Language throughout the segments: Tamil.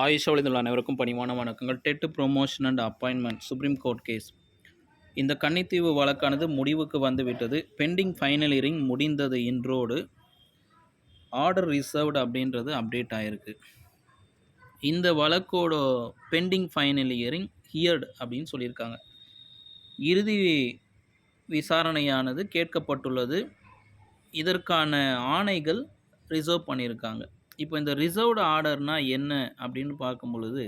ஆயுஷா அனைவருக்கும் பணிவான வணக்கங்கள். TET promotion and appointment supreme court case இந்த கன்னித்தீவு வழக்கானது முடிவுக்கு வந்துவிட்டது. பெண்டிங் ஃபைனல் இயரிங் முடிந்தது இன்றோடு ஆர்டர் ரிசர்வ்டு அப்படின்றது அப்டேட் ஆகிருக்கு இந்த வழக்கோட பெண்டிங் ஃபைனல் இயரிங் ஹியர்டு அப்படின்னு சொல்லியிருக்காங்க. இறுதி விசாரணையானது கேட்கப்பட்டுள்ளது. இதற்கான ஆணைகள் ரிசர்வ் பண்ணியிருக்காங்க. இப்போ இந்த ரிசர்வ்டு ஆர்டர்னால் என்ன அப்படின்னு பார்க்கும் பொழுது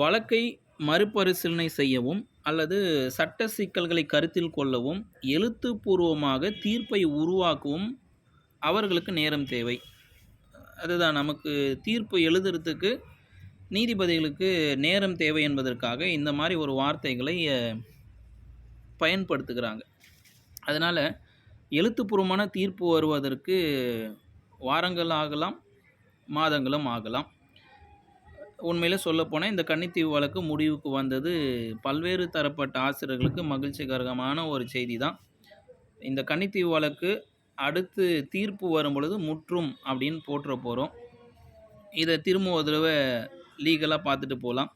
வழக்கை மறுபரிசீலனை செய்யவும் அல்லது சட்ட சிக்கல்களை கருத்தில் கொள்ளவும் எழுத்துப்பூர்வமாக தீர்ப்பை உருவாக்கவும் அவர்களுக்கு நேரம் தேவை. அதுதான் நமக்கு தீர்ப்பு எழுதுறதுக்கு நீதிபதிகளுக்கு நேரம் தேவை என்பதற்காக இந்த மாதிரி ஒரு வார்த்தைகளை பயன்படுத்துகிறாங்க. அதனால் எழுத்துப்பூர்வமான தீர்ப்பு வருவதற்கு வாரங்கள் ஆகலாம். மாதங்களும் ஆகலாம். உண்மையில் சொல்லப்போனால் இந்த கன்னித்தீவு வழக்கு முடிவுக்கு வந்தது பல்வேறு தரப்பட்ட ஆசிரியர்களுக்கு மகிழ்ச்சிகரமான ஒரு செய்தி தான் இந்த கன்னித்தீவு வழக்கு அடுத்து தீர்ப்பு வரும் பொழுது முற்றும் அப்படின்னு போட்டுற போகிறோம் இதை திரும்ப ஒரு தடவை லீகலாக பார்த்துட்டு போகலாம்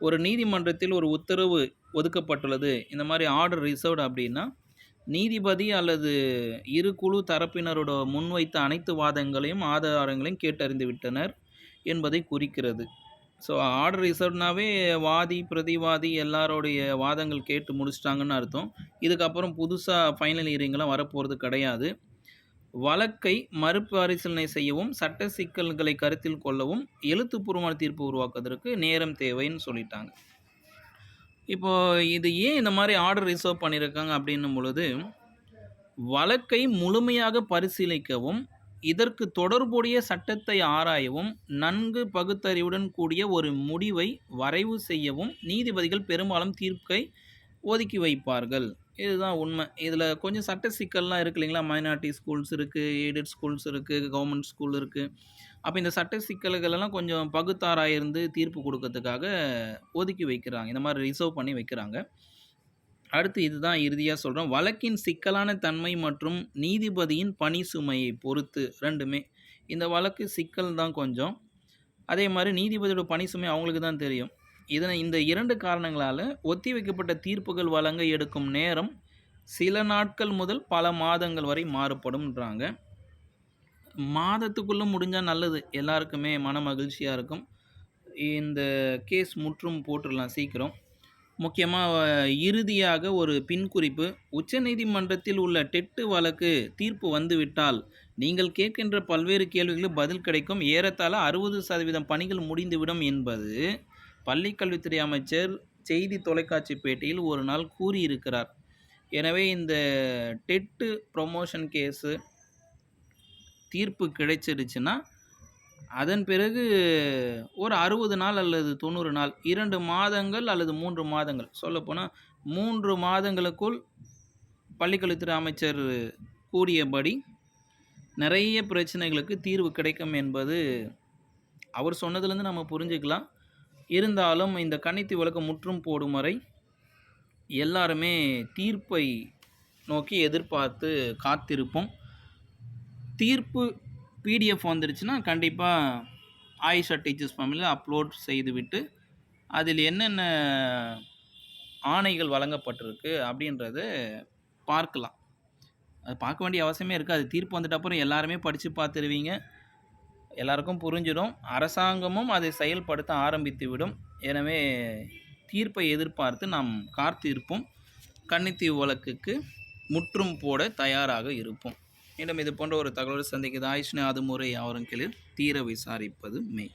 ஒரு நீதிமன்றத்தில் ஒரு உத்தரவு ஒதுக்கப்பட்டுள்ளது. இந்த மாதிரி ஆர்டர் ரிசர்வ்டு அப்படின்னா நீதிபதி அல்லது இரு குழு தரப்பினரோட முன்வைத்த அனைத்து வாதங்களையும் ஆதாரங்களையும் கேட்டறிந்து விட்டனர் என்பதை குறிக்கிறது. ஸோ ஆர்டர் ரிசர்வ்னாவே வாதி பிரதிவாதி எல்லாரோடைய வாதங்கள் கேட்டு முடிச்சிட்டாங்கன்னு அர்த்தம். இதுக்கப்புறம் புதுசாக ஃபைனல் ஹியரிங்லாம் வரப்போகிறது கிடையாது. வழக்கை மறுபரிசீலனை செய்யவும் சட்ட சிக்கல்களை கருத்தில் கொள்ளவும் எழுத்துப்பூர்வமான தீர்ப்பு உருவாக்குவதற்கு நேரம் தேவைன்னு சொல்லிட்டாங்க. இப்போ இது ஏன் இந்த மாதிரி ஆர்டர் ரிசர்வ் பண்ணியிருக்காங்க அப்படின்னும் பொழுது வழக்கை முழுமையாக பரிசீலிக்கவும் இதற்கு தொடர்புடைய சட்டத்தை ஆராயவும் நன்கு பகுத்தறிவுடன் கூடிய ஒரு முடிவை வரைவு செய்யவும் நீதிபதிகள் பெரும்பாலும் தீர்ப்பை ஒதுக்கி வைப்பார்கள். இதுதான் உண்மை. இதில் கொஞ்சம் சட்ட சிக்கல்லாம் இருக்கு இல்லைங்களா? மைனாரிட்டி ஸ்கூல்ஸ் இருக்குது எய்டட் ஸ்கூல்ஸ் இருக்குது கவர்மெண்ட் ஸ்கூல் இருக்குது அப்போ இந்த சட்ட சிக்கல்களெல்லாம் கொஞ்சம் பகுத்தாராக இருந்து தீர்ப்பு கொடுக்கறதுக்காக ஒதுக்கி வைக்கிறாங்க. இந்த மாதிரி ரிசர்வ் பண்ணி வைக்கிறாங்க. அடுத்து இதுதான் இறுதியாக சொல்கிறோம் வழக்கின் சிக்கலான தன்மை மற்றும் நீதிபதியின் பணி சுமையை பொறுத்து ரெண்டுமே. இந்த வழக்கு சிக்கல் தான் கொஞ்சம். அதே மாதிரி நீதிபதியோட பணி சுமை அவங்களுக்கு தான் தெரியும். இதனை இந்த இரண்டு காரணங்களால் ஒத்திவைக்கப்பட்ட தீர்ப்புகள் வழங்க எடுக்கும் நேரம் சில நாட்கள் முதல் பல மாதங்கள் வரை மாறுபடும்ன்றாங்க. மாதத்துக்குள்ளே முடிஞ்சால் நல்லது. எல்லாருக்குமே மன மகிழ்ச்சியாக இருக்கும். இந்த கேஸ் முற்றும் போட்டுடலாம் சீக்கிரம். முக்கியமாக இறுதியாக ஒரு பின்குறிப்பு உச்சநீதிமன்றத்தில் உள்ள டெட்டு வழக்கு தீர்ப்பு வந்துவிட்டால் நீங்கள் கேட்கின்ற பல்வேறு கேள்விகளுக்கு பதில் கிடைக்கும். ஏறத்தாழ அறுபது சதவீதம் பணிகள் முடிந்துவிடும் என்பது பள்ளிக்கல்வித்துறை அமைச்சர் செய்தி தொலைக்காட்சி பேட்டியில் ஒரு நாள் கூறியிருக்கிறார். எனவே இந்த டெட்டு ப்ரொமோஷன் கேஸு தீர்ப்பு கிடைச்சிருச்சுன்னா அதன் பிறகு ஒரு அறுபது நாள் அல்லது தொண்ணூறு நாள் இரண்டு மாதங்கள் அல்லது மூன்று மாதங்கள் சொல்லப்போனால் மூன்று மாதங்களுக்குள் பள்ளிக்கல்வித்துறை அமைச்சர் கூறியபடி நிறைய பிரச்சனைகளுக்கு தீர்வு கிடைக்கும் என்பது அவர் சொன்னதுலேருந்து நம்ம புரிஞ்சுக்கலாம். இருந்தாலும் இந்த கணித்து விளக்கம் முற்றும் போடும் வரை எல்லாருமே தீர்ப்பை நோக்கி எதிர்பார்த்து காத்திருப்போம். தீர்ப்பு பிடிஎஃப் வந்துருச்சுன்னா கண்டிப்பாக ஆயிஷா டீச்சர்ஸ் ஃபேமிலியில் அப்லோட் செய்துவிட்டு அதில் என்னென்ன ஆணைகள் வழங்கப்பட்டிருக்கு அப்படின்றத பார்க்கலாம். அது பார்க்க வேண்டிய அவசியமே இருக்குது. அது தீர்ப்பு வந்துட்ட அப்புறம் எல்லாருமே படித்து பார்த்துருவீங்க. எல்லாருக்கும் புரிஞ்சிடும். அரசாங்கமும் அதை செயல்படுத்த ஆரம்பித்து விடும் எனவே தீர்ப்பை எதிர்பார்த்து நாம் காத்திருப்போம். கன்னித்தீவு வழக்குக்கு முற்றும் போட தயாராக இருப்போம். மீண்டும் இது போன்ற ஒரு தகவல் சந்திக்கிறது ஆயுஷ்னு அதுமுறை அவரும் கீழில் தீர விசாரிப்பது மெய்.